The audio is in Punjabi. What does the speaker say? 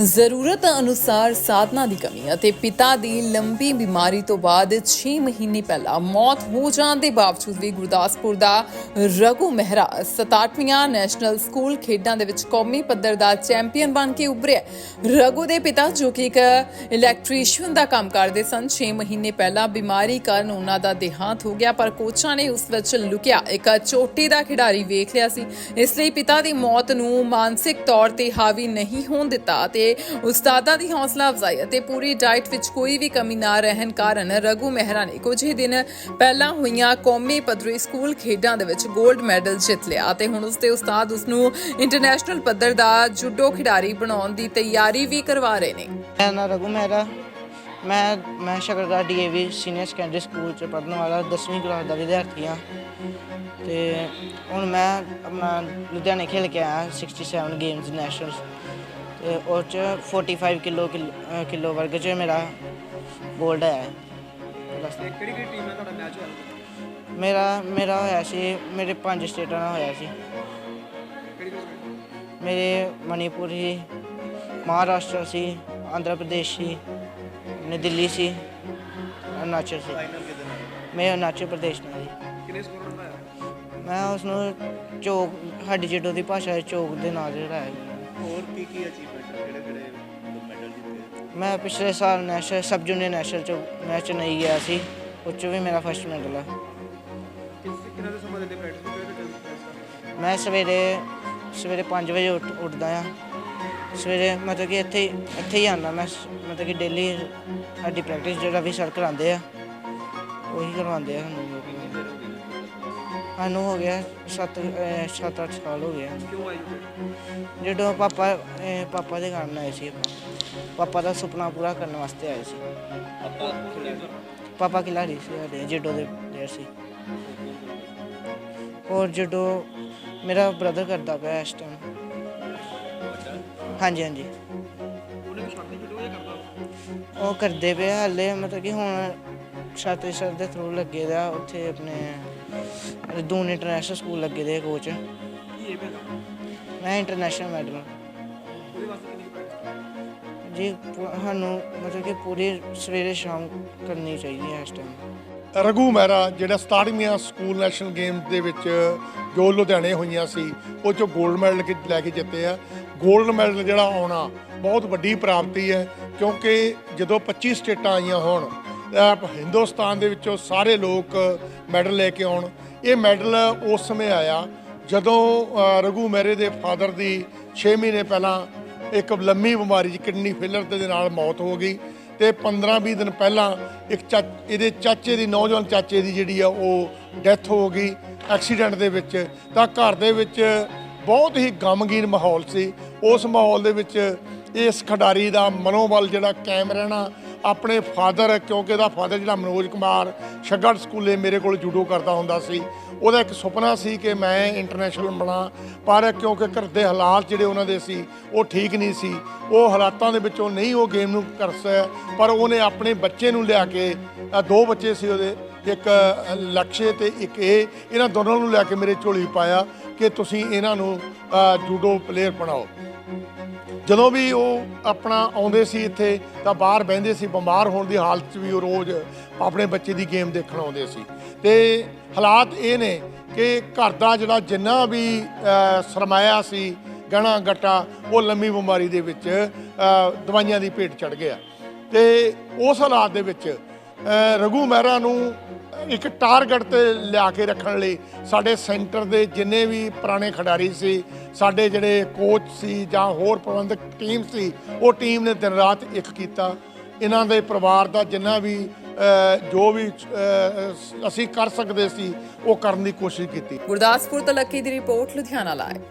ਜ਼ਰੂਰਤ ਅਨੁਸਾਰ ਸਾਧਨਾ ਦੀ ਕਮੀ ਅਤੇ ਪਿਤਾ ਦੀ ਲੰਬੀ ਬਿਮਾਰੀ ਤੋਂ ਬਾਅਦ 6 ਮਹੀਨੇ ਪਹਿਲਾਂ ਮੌਤ ਹੋ ਜਾਣ ਦੇ ਬਾਵਜੂਦ ਵੀ ਗੁਰਦਾਸਪੁਰ ਦਾ ਰਘੂ ਮਹਿਰਾ 67ਵੀਆਂ ਨੈਸ਼ਨਲ ਸਕੂਲ ਖੇਡਾਂ ਦੇ ਵਿੱਚ ਕੌਮੀ ਪੱਧਰ ਦਾ ਚੈਂਪੀਅਨ ਬਣ ਕੇ ਉਭਰਿਆ। ਰਘੂ ਦੇ ਪਿਤਾ, ਜੋ ਕਿ ਇੱਕ ਇਲੈਕਟ੍ਰੀਸ਼ੀਅਨ ਦਾ ਕੰਮ ਕਰਦੇ ਸਨ 6 ਮਹੀਨੇ ਪਹਿਲਾਂ ਬਿਮਾਰੀ ਕਾਰਨ ਉਹਨਾਂ ਦਾ ਦੇਹਾਂਤ ਹੋ ਗਿਆ, ਪਰ ਕੋਚਾਂ ਨੇ ਉਸ ਵਿੱਚ ਲੁਕਿਆ। ਇੱਕ ਚੋਟੀ ਦਾ ਖਿਡਾਰੀ ਵੇਖ ਲਿਆ ਸੀ। ਇਸ ਲਈ ਪਿਤਾ ਦੀ ਮੌਤ ਨੂੰ ਮਾਨਸਿਕ ਤੌਰ ਤੇ ਹਾਵੀ ਨਹੀਂ ਹੋਣ ਦਿੱਤਾ ਤੇ ਉਸਤਾਦਾਂ ਦੀ ਹੌਸਲਾ ਅਫਜ਼ਾਈ ਅਤੇ ਪੂਰੀ ਡਾਈਟ ਵਿੱਚ ਕੋਈ ਵੀ ਕਮੀ ਨਾ ਰਹਿਣ ਕਾਰਨ ਰਘੂ ਮਹਿਰਾ ਨੇ ਕੁਝ ਹੀ ਦਿਨ ਪਹਿਲਾਂ ਹੋਈਆਂ ਕੌਮੀ ਪੱਧਰੀ ਸਕੂਲ ਖੇਡਾਂ ਦੇ ਵਿੱਚ 골ਡ ਮੈਡਲ ਜਿੱਤ ਲਿਆ ਅਤੇ ਹੁਣ ਉਸਦੇ ਉਸਤਾਦ ਉਸ ਨੂੰ ਇੰਟਰਨੈਸ਼ਨਲ ਪੱਧਰ ਦਾ ਜੂਡੋ ਖਿਡਾਰੀ ਬਣਾਉਣ ਦੀ ਤਿਆਰੀ ਵੀ ਕਰਵਾ ਰਹੇ ਨੇ। ਮੇਰਾ ਨਾਮ ਰਘੂ ਮਹਿਰਾ। ਮੈਂ ਮੈਂ Shakargarh DAV senior secondary school ਚ ਪੜ੍ਹਨ ਵਾਲਾ 10ਵੀਂ ਕਲਾਸ ਦਾ ਵਿਦਿਆਰਥੀ ਹਾਂ। ਤੇ ਹੁਣ ਮੈਂ ਆਪਣਾ ਲੁਧਿਆਣੇ ਖੇਲ ਕੇ ਆਇਆ 67 ਗੇਮਸ ਨੈਸ਼ਨਲ ਤੇ ਉਹ ਚ 45 ਕਿਲੋ ਕਿਲੋ ਵਰਗ ਚ ਮੇਰਾ 골ਡ ਆਇਆ। ਹੈ ਤੇ ਕਿਹੜੀ ਕਿਹੜੀ ਟੀਮ ਨਾਲ ਤੁਹਾਡਾ ਮੈਚ ਹੋਇਆ? ਮੇਰਾ ਮੇਰਾ ਹੋਇਆ ਸੀ ਮੇਰੇ ਪੰਜ ਸਟੇਟਾਂ ਨਾਲ ਹੋਇਆ ਸੀ। ਮੇਰੇ ਮਣੀਪੁਰ ਸੀ ਮਹਾਰਾਸ਼ਟਰ ਸੀ ਆਂਧਰਾ ਪ੍ਰਦੇਸ਼ ਸੀ ਨੇ ਦਿੱਲੀ ਸੀ ਅਰੁਣਾਚਲ ਸੀ। ਮੈਂ ਅਰੁਣਾਚਲ ਪ੍ਰਦੇਸ਼ ਨਾਲ ਸੀ। ਕਿੰਨੇ ਸਕੋਰ ਬਣਾਇਆ? ਮੈਂ ਉਸ ਨੂੰ ਚੌਕ ਸਾਡੀ ਜਿੱਡੋ ਦੀ ਭਾਸ਼ਾ ਚੌਕ ਦੇ ਨਾਲ ਜਿਹੜਾ ਹੈ ਹੋਰ ਕੀ ਕੀ ਅਚੀਵਮੈਂਟ ਕਿਹੜੇ ਕਿਹੜੇ ਮੈਡਲ ਜਿੱਤੇ? ਮੈਂ ਪਿਛਲੇ ਸਾਲ ਨੈਸ਼ਨਲ ਸਬ ਜੂਨੀਅਰ ਨੈਸ਼ਨਲ ਚ ਮੈਚ ਨਹੀਂ ਗਿਆ ਸੀ ਉਹ 'ਚ ਵੀ ਮੇਰਾ ਫਸਟ ਮੈਡਲ ਹੈ ਕਿਸ ਕਿਹਨਾਂ ਦੇ ਸਮਾਂ ਦੇ ਪ੍ਰੈਕਟਿਸ ਕਿਹੜੇ ਕਿਹੜੇ ਮੈਂ ਸਵੇਰੇ ਸਵੇਰੇ 5 ਵਜੇ ਉੱਠ ਉੱਠਦਾ ਆ। ਸਵੇਰੇ ਮਤਲਬ ਕਿ ਇੱਥੇ ਹੀ- ਇੱਥੇ ਹੀ ਆਉਂਦਾ ਮੈਂ ਸ- ਮਤਲਬ ਕਿ ਡੇਲੀ ਸਾਡੀ ਪ੍ਰੈਕਟਿਸ ਜਿਹੜਾ ਵੀ ਸਰ ਕਰਾਉਂਦੇ ਆ ਉਹੀ ਕਰਵਾਉਂਦੇ ਆ ਸਾਨੂੰ। ਸਾਨੂੰ ਹੋ ਗਿਆ 7 7-8 ਸਾਲ ਹੋ ਗਿਆ ਕਿਉਂ ਆਈ ਹੋ ਜਦੋਂ ਪਾਪਾ ਅਹ ਪਾਪਾ ਦੇ ਕਾਰਨ ਆਏ ਸੀ ਆਪਾਂ। ਪਾਪਾ ਦਾ ਸੁਪਨਾ ਪੂਰਾ ਕਰਨ ਵਾਸਤੇ ਆਏ ਸੀ। ਆਪਾਂ ਪਾਪਾ ਖਿਲਾੜੀ ਸੀ ਸਾਡੇ ਜਿੱਡੋ ਦੇ ਪਲੇਅਰ ਸੀ। ਔਰ ਜਦੋਂ ਮੇਰਾ ਬ੍ਰਦਰ ਕਰਦਾ ਪਿਆ ਇਸ ਟਾਈਮ ਹਾਂਜੀ ਹਾਂਜੀ। ਉਹਨੇ ਵੀ ਸ਼ਾਟ ਨਹੀਂ ਫਿੱਟ ਹੋਇਆ ਕਰਦਾ। ਉਹ ਕਰਦੇ ਪਏ ਆ ਹਾਲੇ ਮਤਲਬ ਕਿ ਹੁਣ ਛਾਤੇ ਸਰ ਦੇ ਥਰੂ ਲੱਗੇ ਦਾ, ਉੱਥੇ ਆਪਣੇ ਦੂਨ ਇੰਟਰਨੈਸ਼ਨਲ ਸਕੂਲ ਲੱਗੇ ਦੇ ਕੋਚ ਮੈਂ ਇੰਟਰਨੈਸ਼ਨਲ ਮੈਡਲ ਉਹਦੇ ਜੀ, ਸਾਨੂੰ ਮਤਲਬ ਕਿ ਪੂਰੀ ਸਵੇਰੇ ਸ਼ਾਮ ਕਰਨੀ ਚਾਹੀਦੀ ਹੈ ਇਸ ਟਾਈਮ ਰਘੂ ਮਹਿਰਾ, ਜਿਹੜਾ 67ਵੀਆਂ ਸਕੂਲ ਨੈਸ਼ਨਲ ਗੇਮ ਦੇ ਵਿੱਚ ਜੋ ਲੁਧਿਆਣੇ ਹੋਈਆਂ ਸੀ, ਉਹ ਚੋਂ 골ਡ ਮੈਡਲ ਲੈ ਕੇ ਜਿੱਤੇ ਆ। 골ਡ ਮੈਡਲ ਜਿਹੜਾ ਆਉਣਾ, ਬਹੁਤ ਵੱਡੀ ਪ੍ਰਾਪਤੀ ਹੈ, ਕਿਉਂਕਿ ਜਦੋਂ 25 ਸਟੇਟਾਂ ਆਈਆਂ ਹੋਣ ਹਿੰਦੁਸਤਾਨ ਦੇ ਵਿੱਚੋਂ ਸਾਰੇ ਲੋਕ ਮੈਡਲ ਲੈ ਕੇ ਆਉਣ। ਇਹ ਮੈਡਲ ਉਸ ਸਮੇਂ ਆਇਆ ਜਦੋਂ ਰਘੂ ਮਹਿਰੇ ਦੇ ਫਾਦਰ ਦੀ 6 ਮਹੀਨੇ ਪਹਿਲਾਂ ਇੱਕ ਲੰਮੀ ਬਿਮਾਰੀ 'ਚ ਕਿਡਨੀ ਫੇਲਰ ਦੇ ਨਾਲ ਮੌਤ ਹੋ ਗਈ ਤੇ 15-20 ਦਿਨ ਪਹਿਲਾਂ ਇੱਕ ਚਾ, ਇਹਦੇ ਚਾਚੇ ਦੀ, ਨੌਜਵਾਨ ਚਾਚੇ ਦੀ ਜਿਹੜੀ ਆ ਉਹ ਡੈਥ ਹੋ ਗਈ ਐਕਸੀਡੈਂਟ ਦੇ ਵਿੱਚ। ਤਾਂ ਘਰ ਦੇ ਵਿੱਚ ਬਹੁਤ ਹੀ ਗਮਗੀਨ ਮਾਹੌਲ ਸੀ। ਉਸ ਮਾਹੌਲ ਦੇ ਵਿੱਚ ਇਸ ਖਿਡਾਰੀ ਦਾ ਮਨੋਬਲ ਜਿਹੜਾ ਕਾਇਮ ਰਹਿਣਾ ਆਪਣੇ ਫਾਦਰ, ਕਿਉਂਕਿ ਇਹਦਾ ਫਾਦਰ ਜਿਹੜਾ ਮਨੋਜ ਕੁਮਾਰ ਸ਼ਗੜ ਸਕੂਲੇ ਮੇਰੇ ਕੋਲ ਜੂਡੋ ਕਰਦਾ ਹੁੰਦਾ ਸੀ। ਉਹਦਾ ਇੱਕ ਸੁਪਨਾ ਸੀ ਕਿ ਮੈਂ ਇੰਟਰਨੈਸ਼ਨਲ ਬਣਾ, ਪਰ ਕਿਉਂਕਿ ਘਰ ਦੇ ਹਾਲਾਤ ਜਿਹੜੇ ਉਹਨਾਂ ਦੇ ਸੀ, ਉਹ ਠੀਕ ਨਹੀਂ ਸੀ। ਉਹ ਹਾਲਾਤਾਂ ਦੇ ਵਿੱਚੋਂ ਨਹੀਂ ਉਹ ਗੇਮ ਨੂੰ ਕਰ ਸਕਿਆ, ਪਰ ਉਹਨੇ ਆਪਣੇ ਬੱਚੇ ਨੂੰ ਲਿਆ ਕੇ ਦੋ ਬੱਚੇ ਸੀ ਉਹਦੇ, ਇੱਕ ਲਕਸ਼ੇ ਤੇ ਇੱਕ ਇਹ, ਇਹਨਾਂ ਦੋਨਾਂ ਨੂੰ ਲੈ ਕੇ ਮੇਰੇ ਝੋਲੀ ਪਾਇਆ ਕਿ ਤੁਸੀਂ ਇਹਨਾਂ ਨੂੰ ਜੂਡੋ ਪਲੇਅਰ ਬਣਾਓ। ਜਦੋਂ ਵੀ ਉਹ ਆਪਣਾ ਆਉਂਦੇ ਸੀ ਇੱਥੇ ਤਾਂ ਬਾਹਰ ਬਹਿੰਦੇ ਸੀ, ਬਿਮਾਰ ਹੋਣ ਦੀ ਹਾਲਤ 'ਚ ਵੀ ਉਹ ਰੋਜ਼ ਆਪਣੇ ਬੱਚੇ ਦੀ ਗੇਮ ਦੇਖਣ ਆਉਂਦੇ ਸੀ। ਤੇ ਹਾਲਾਤ ਇਹ ਨੇ ਕਿ ਘਰ ਦਾ ਜਿਹੜਾ ਜਿੰਨਾ ਵੀ ਸਰਮਾਇਆ ਸੀ, ਗਹਿਣਾ ਗੱਟਾ, ਉਹ ਲੰਮੀ ਬਿਮਾਰੀ ਦੇ ਵਿੱਚ ਦਵਾਈਆਂ ਦੀ ਭੇਟ ਚੜ ਗਿਆ। ਤੇ ਉਸ ਹਾਲਾਤ ਦੇ ਵਿੱਚ ਅ, ਰਘੂ ਮਹਿਰਾ ਨੂੰ ਇੱਕ ਟਾਰਗੇਟ ਤੇ ਲਿਆ ਕੇ ਰੱਖਣ ਲਈ ਸਾਡੇ ਸੈਂਟਰ ਦੇ ਜਿੰਨੇ ਵੀ ਪੁਰਾਣੇ ਖਿਡਾਰੀ ਸੀ ਸਾਡੇ ਜਿਹੜੇ ਕੋਚ ਸੀ ਜਾਂ ਹੋਰ ਪ੍ਰਬੰਧਕ ਟੀਮ ਸੀ ਉਹ ਟੀਮ ਨੇ ਦਿਨ ਰਾਤ ਇੱਕ ਕੀਤਾ। ਇਹਨਾਂ ਦੇ ਪਰਿਵਾਰ ਦਾ ਜਿੰਨਾ ਵੀ ਜੋ ਵੀ ਅਸੀਂ ਕਰ ਸਕਦੇ ਸੀ ਉਹ ਕਰਨ ਦੀ ਕੋਸ਼ਿਸ਼ ਕੀਤੀ। ਗੁਰਦਾਸਪੁਰ ਤੋਂ ਲੱਕੀ ਦੀ ਰਿਪੋਰਟ ਲੁਧਿਆਣਾ ਲਾਏ